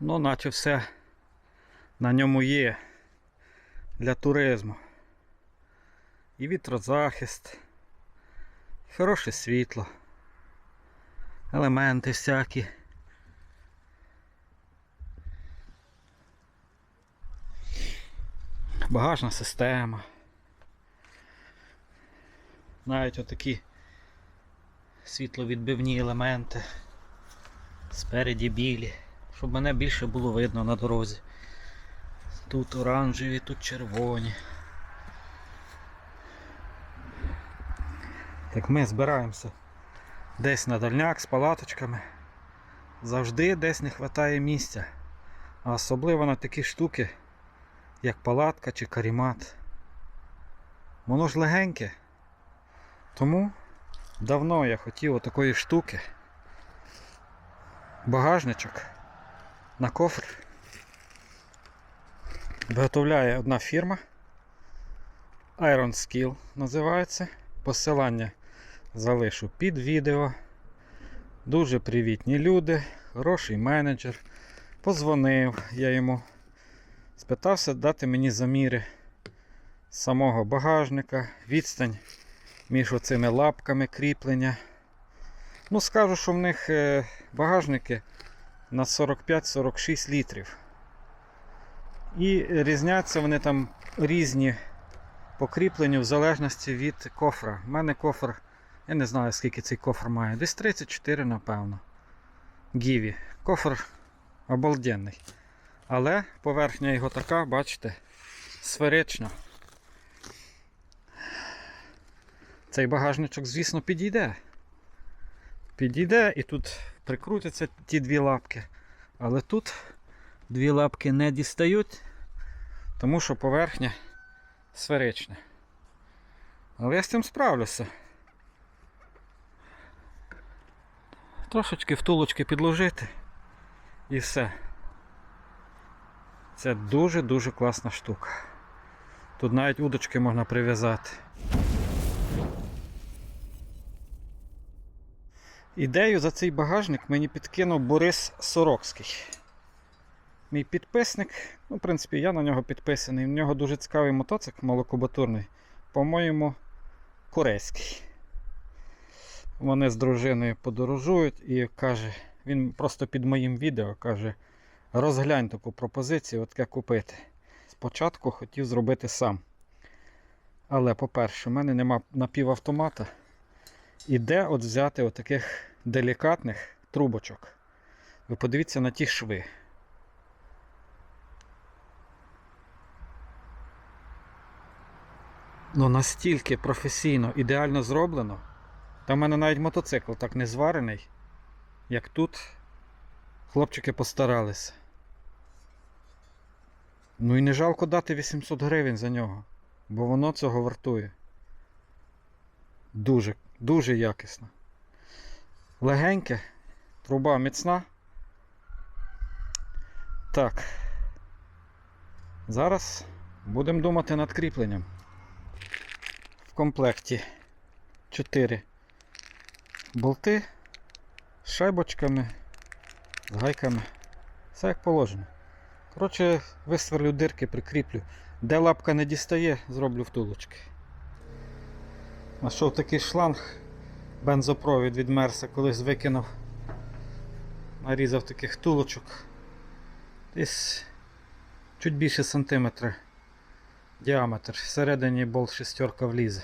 Ну, наче все на ньому є для туризму. І вітрозахист, хороше світло, елементи всякі. Багажна система. Навіть отакі світловідбивні елементи. Спереді білі, щоб мене більше було видно на дорозі. Тут оранжеві, тут червоні. Як ми збираємося десь на дальняк з палаточками, завжди десь не вистачає місця. А особливо на такі штуки, як палатка чи карімат. Воно ж легеньке. Тому давно я хотів отакої штуки. Багажничок на кофр. Виготовляє одна фірма. Iron Skill називається. Посилання залишу під відео. Дуже привітні люди, хороший менеджер. Позвонив я йому, спитався дати мені заміри самого багажника, відстань між оцими лапками кріплення. Ну, скажу, що в них е, багажники на 45-46 літрів. І різняться вони там різні по кріпленню в залежності від кофра. У мене кофр, я не знаю скільки цей кофр має, десь 34, напевно. Гіві. Кофр обалденний. Але поверхня його така, бачите, сферична. Цей багажничок, звісно, підійде. Підійде і тут прикрутяться ті дві лапки. Але тут дві лапки не дістають, тому що поверхня сферична. Але я з цим справлюся. Трошечки втулочки підложити і все. Це дуже-дуже класна штука. Тут навіть удочки можна прив'язати. Ідею за цей багажник мені підкинув Борис Сорокський. Мій підписник, ну, в принципі, я на нього підписаний. У нього дуже цікавий мотоцикл малокубатурний, по-моєму, корейський. Вони з дружиною подорожують і каже, він просто під моїм відео каже, розглянь таку пропозицію, от таке купити. Спочатку хотів зробити сам. Але, по-перше, в мене нема напівавтомата. І де от взяти отаких делікатних трубочок? Ви подивіться на ті шви. Ну настільки професійно, ідеально зроблено. Та в мене навіть мотоцикл так не зварений, як тут. Хлопчики постаралися. Ну і не жалко дати 800 гривень за нього, бо воно цього вартує. Дуже, дуже якісно. Легеньке, труба міцна. Так. Зараз будемо думати над кріпленням. В комплекті 4 болти з шайбочками, з гайками. Все як положено. Коротше, висверлю дирки, прикріплю. Де лапка не дістає, зроблю втулочки. Знайшов такий шланг, бензопровід від Мерса, колись викинув. Нарізав таких тулочок. Десь чуть більше сантиметра діаметр. Всередині болт шестерка влізе.